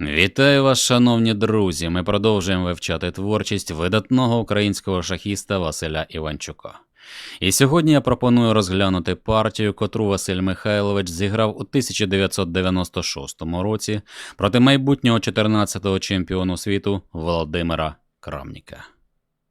Вітаю вас, шановні друзі. Ми продовжуємо вивчати творчість видатного українського шахіста Василя Іванчука. І сьогодні я пропоную розглянути партію, котру Василь Михайлович зіграв у 1996 році проти майбутнього 14-го чемпіону світу Володимира Крамніка.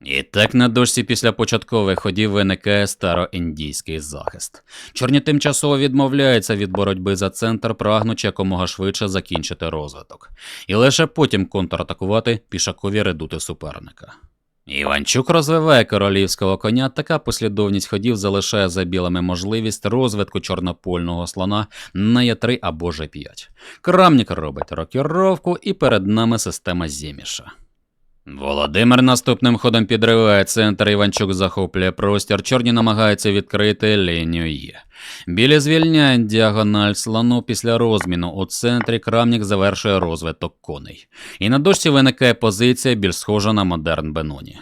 І так на дошці після початкових ходів виникає староіндійський захист. Чорні тимчасово відмовляються від боротьби за центр, прагнучи якомога швидше закінчити розвиток, і лише потім контратакувати пішакові редути суперника. Іванчук розвиває королівського коня, така послідовність ходів залишає за білими можливість розвитку чорнопольного слона на Е3 або Ж5. Крамнік робить рокіровку, і перед нами система Зєміша. Володимир наступним ходом підриває центр, Іванчук захоплює простір, чорні намагаються відкрити лінію Є. Білі звільняють діагональ слону після розміну. У центрі крамнік завершує розвиток коней. І на дошці виникає позиція більш схожа на модерн Беноні.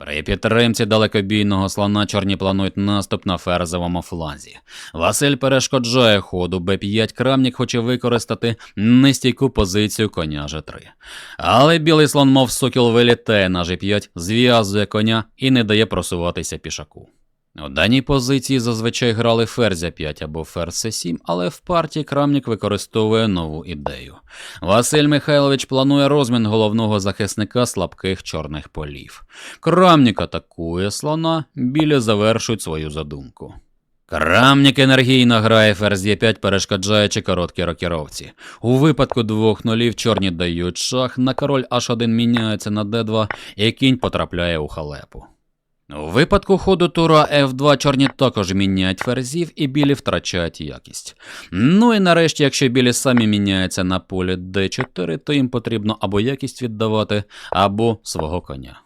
При підтримці далекобійного слона чорні планують наступ на ферзовому фланзі. Василь перешкоджає ходу Б5, крамнік хоче використати нестійку позицію коня Ж3. Але білий слон, мов сокіл, вилітає на G5, зв'язує коня і не дає просуватися пішаку. У даній позиції зазвичай грали ферзя 5 або ферзь С7, але в партії Крамнік використовує нову ідею. Василь Михайлович планує розмін головного захисника слабких чорних полів. Крамнік атакує слона, білі завершують свою задумку. Крамнік енергійно грає ферзь Е5, перешкоджаючи короткі рокіровці. У випадку двох нулів чорні дають шах, на король H1 міняється на d2, і кінь потрапляє у халепу. У випадку ходу тура F2 чорні також міняють ферзів і білі втрачають якість. Ну і нарешті, якщо білі самі міняються на полі D4, то їм потрібно або якість віддавати, або свого коня.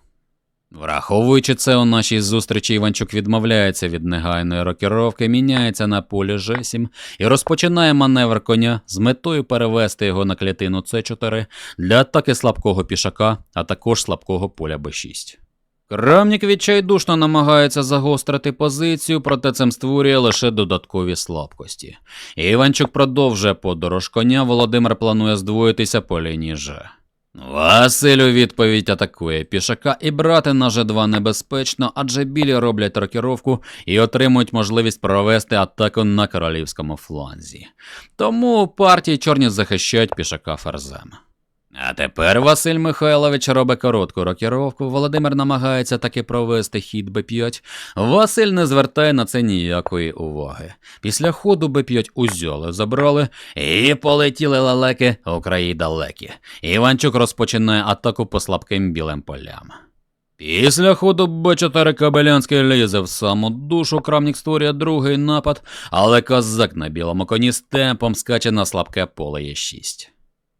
Враховуючи це, у нашій зустрічі Іванчук відмовляється від негайної рокіровки, міняється на полі G7 і розпочинає маневр коня з метою перевести його на клітину C4 для атаки слабкого пішака, а також слабкого поля B6. Крамнік відчайдушно намагається загострити позицію, проте цим створює лише додаткові слабкості. Іванчук продовжує подорож коня, Володимир планує здвоїтися по лінії Ж. Василь у відповідь атакує пішака і брати на Ж2 небезпечно, адже білі роблять рокіровку і отримують можливість провести атаку на королівському фланзі. Тому у партії чорні захищають пішака ферзем. А тепер Василь Михайлович робить коротку рокіровку. Володимир намагається таки провести хід Б5. Василь не звертає на це ніякої уваги. Після ходу Б5 узяли, забрали і полетіли лелеки у краї далекі. Іванчук розпочинає атаку по слабким білим полям. Після ходу Б4 Кабелянський лізе в саму душу, крамнік створює другий напад, але козак на білому коні з темпом скаче на слабке поле Е6.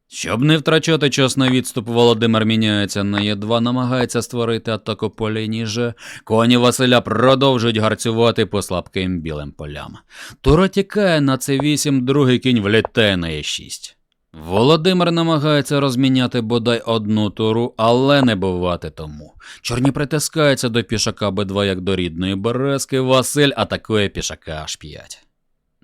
Щоб не втрачати час на відступ, Володимир міняється на Е2, намагається створити атаку по Ж. Коні Василя продовжують гарцювати по слабким білим полям. Тура тікає на С8, другий кінь влітає на Е6. Володимир намагається розміняти бодай одну туру, але не бувати тому. Чорні притискаються до пішака Б2 як до рідної березки, Василь атакує пішака H5.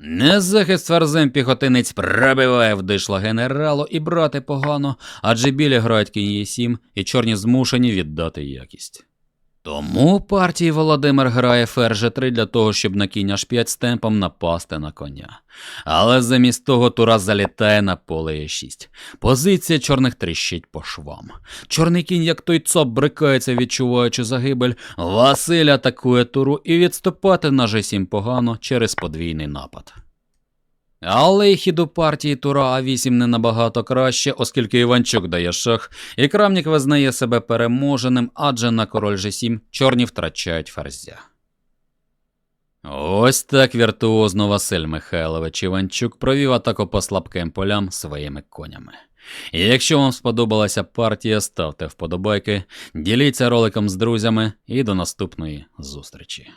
Незахист ферзем піхотинець пробиває в дишла генералу і брати погано, адже білі грають кінь Е7 і чорні змушені віддати якість. Тому партії Володимир грає ферзь G3 для того, щоб на кінь H5 з темпом напасти на коня. Але замість того тура залітає на поле Е6. Позиція чорних тріщить по швам. Чорний кінь, як той цоп, брикається, відчуваючи загибель. Василь атакує туру і відступати на G7 погано через подвійний напад. Але й хід у партії тура А8 не набагато краще, оскільки Іванчук дає шах, і Крамнік визнає себе переможеним, адже на король G7 чорні втрачають ферзя. Ось так віртуозно Василь Михайлович Іванчук провів атаку по слабким полям своїми конями. І якщо вам сподобалася партія, ставте вподобайки, діліться роликом з друзями і до наступної зустрічі.